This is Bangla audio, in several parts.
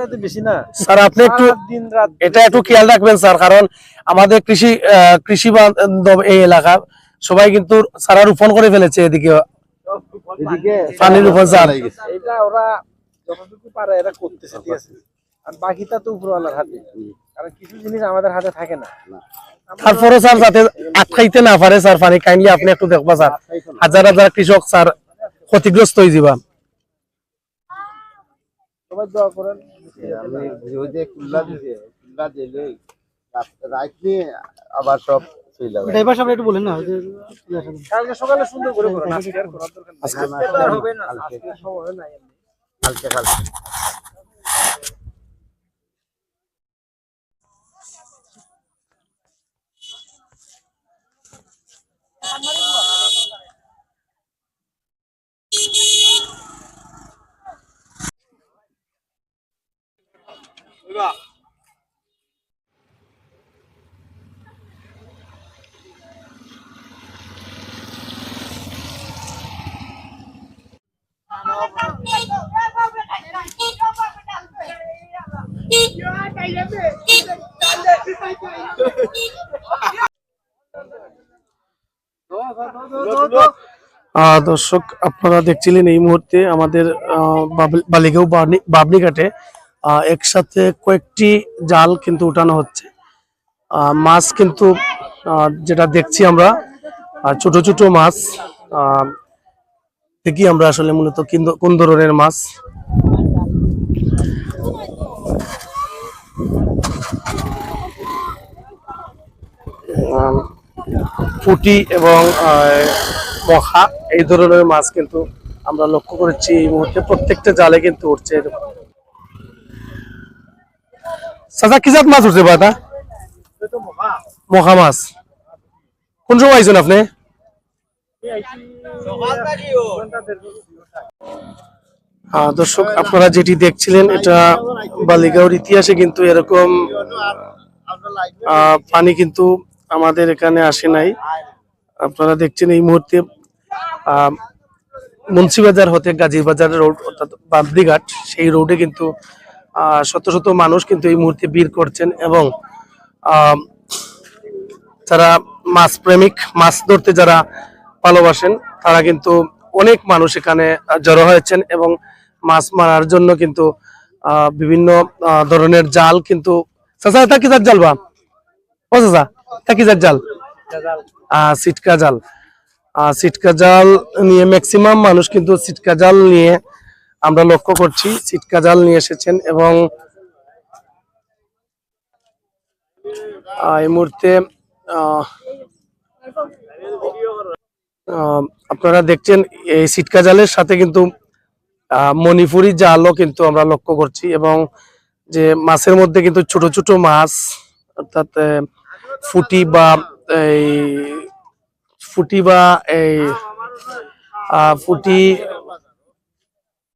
চাইতে বেশি না। স্যার আপনি একটু দিন রাত এটা একটু খেয়াল রাখবেন স্যার কারণ আমাদের কৃষি কৃষি বান্ধব এই এলাকা সবাই কিন্তু সারা রোপণ করে ফেলেছে এদিকে। এদিকে? পানির উপর জাল এটা ওরা যতটুকু পারে এরা করতেছে ঠিক আছে। আর বাকিটা তো উপরওয়ালার হাতে। কারণ কিছু জিনিস আমাদের হাতে থাকে না। তারপরে স্যার যাতে আটকাইতে না পারে স্যার পানি কাইন্ডলি আপনি একটু দেখবা স্যার। হাজার হাজার কৃষক স্যার ক্ষতিগ্রস্ত হয়ে যাবা। সবাই দোয়া করেন। আমি ওই কুল্লা দিছে কুল্লা দিলে রাত নিয়ে আবার সব ড্রাইভার সাহেব একটু বলেন না কালকে সকালে সুন্দর করে করেন আজকে আর করার দরকার নেই। আজকে আজকে তো আর হবে না আজকে সময় নাই কালকে কালকে। আহ, দর্শক আপনারা দেখছিলেন এই মুহূর্তে আমাদের বালিগাঁও বাবনি- বাবনিঘাটে একসাথে কয়েকটি জাল কিন্তু উঠানো হচ্ছে। মাছ কিন্তু যেটা দেখছি আমরা ছোট ছোট মাছ দেখি আমরা আসলে মূলত কিন- ধরনের মাছ। পুঁটি এবং মখা এই ধরনের মাছ কিন্তু আমরা লক্ষ্য করেছি এই মুহূর্তে। প্রত্যেকটা জালে কিন্তু উঠছে এরকম। চাচা, কি জাত মাছ উঠছে বাটা মখা মাছ কোন সময় আইছেন আপনি? দর্শক, আপনারা যেটি দেখছিলেন, এটা বালিগাঁওর ইতিহাসে কিন্তু এরকম পানি কিন্তু আমাদের এখানে আসে নাই। আপনারা দেখছেন এই মুহূর্তে মুন্সিবাজার হতে গাজীবাজার রোড অর্থাৎ বাবরিঘাট সেই রোডে কিন্তু শত শত মানুষ কিন্তু এই মুহূর্তে ভিড় করছেন এবং যারা মাছ প্রেমিক, মাছ ধরতে যারা ভালোবাসেন, তারা কিন্তু অনেক মানুষ এখানে জড়ো হয়েছেন এবং মাছ মারার জন্য কিন্তু বিভিন্ন ধরনের জাল কিন্তু, চাচা জাল বা? ও চাচা, এটা কি জাল? সিটকা জাল। সিটকা জাল নিয়ে ম্যাক্সিমাম মানুষ কিন্তু সিটকা জাল নিয়ে আমরা লক্ষ্য করছি সিটকা জাল নিয়ে এসেছেন এবং এই মুহূর্তে আপনারা দেখছেন এই সিটকা জালের সাথে কিন্তু মণিপুরি জালও কিন্তু আমরা লক্ষ্য করছি এবং যে মাছের মধ্যে কিন্তু ছোট ছোট মাছ, অর্থাৎ ফুটি বা এই ফুটি বা এই ফুটি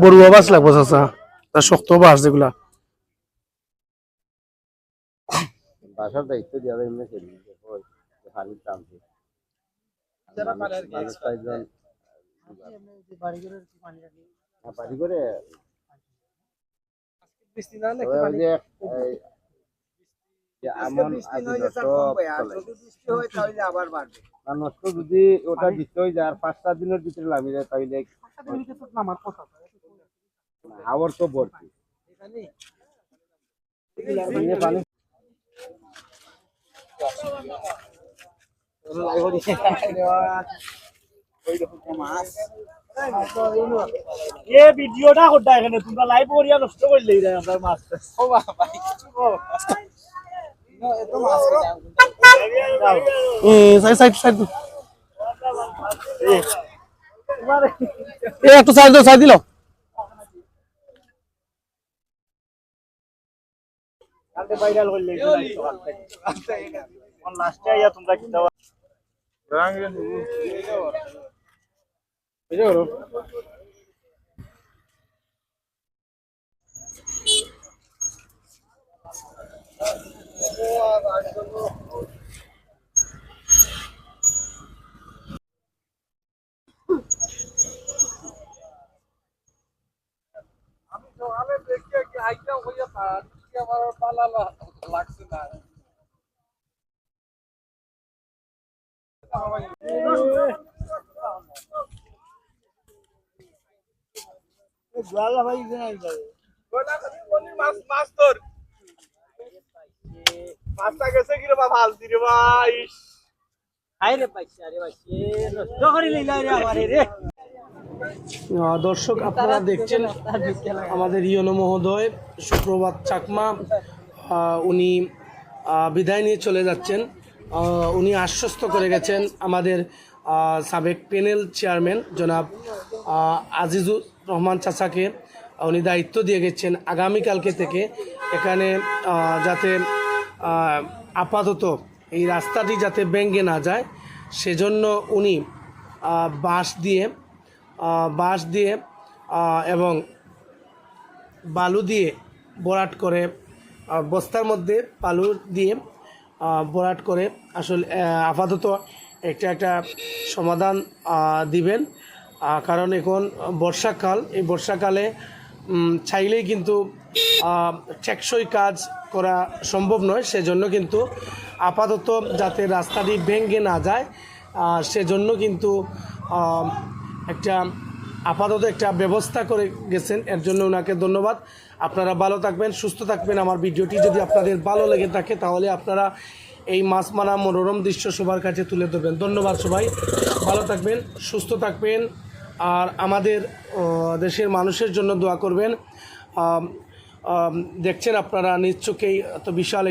বড়ুয়া বাস লাগবো চাচা। তার শক্ত বাস যেগুলা। বাসার দায়িত্ব দেওয়া এমনি দাম কয়েকজন হ্যাঁ, বাড়ি করে। নষ্ট চলে। বৃষ্টি হয় তাহলে আবার বাড়বে। আর নষ্ট যদি ওটা দিতে হয়ে যায় আর পাঁচ সাত দিনের ভিতরে নামি যায় তাহলে আবার তো ভর্তি। এই এ ভিডিওটা করতে এখানে তোমরা লাইভ করিয়া নষ্ট করলে আমরা মাছ। ও বাবা সাইড সাইড সাইড এ একটু সাইড দাও সাইড দিল। তোমরা জালা ভাই মাছটা গেছে কি রে বাবা হালদি রে ভাই। আরে পাইছে আরে পাইছে নষ্ট করে লইলা রে আমারে রে। আহ, দর্শক আপনারা দেখছেন আমাদের ইয়নো মহোদয় সুপ্রভাত চাকমা উনি বিদায় নিয়ে চলে যাচ্ছেন। উনি আশ্বস্ত করে গেছেন আমাদের সাবেক প্যানেল চেয়ারম্যান জনাব আজিজুর রহমান চাচাকে। উনি দায়িত্ব দিয়ে গেছেন আগামীকালকে থেকে এখানে যাতে আপাতত এই রাস্তাটি যাতে ভেঙে না যায়। সেজন্য উনি বাঁশ দিয়ে বাঁশ দিয়ে এবং বালু দিয়ে বরাট করে বস্তার মধ্যে বালু দিয়ে বরাট করে আসলে আপাতত একটা একটা সমাধান দিবেন। কারণ এখন বর্ষাকাল, এই বর্ষাকালে চাইলেই কিন্তু টেকসই কাজ করা সম্ভব নয়। সেজন্য কিন্তু আপাতত যাতে রাস্তাটি ভেঙে না যায় সেজন্য কিন্তু একটা আপাতত একটা ব্যবস্থা করে গেছেন, এর জন্য ওনাকে ধন্যবাদ। আপনারা ভালো থাকবেন, সুস্থ থাকবেন। আমার ভিডিওটি যদি আপনাদের ভালো লেগে থাকে, তাহলে আপনারা এই মাছ মারা মনোরম দৃশ্য সবার কাছে তুলে ধরবেন। ধন্যবাদ সবাই। ভালো থাকবেন, সুস্থ থাকবেন। আর আমাদের দেশের মানুষের জন্য দোয়া করবেন। দেখছেন আপনারা নিজ এত বিশাল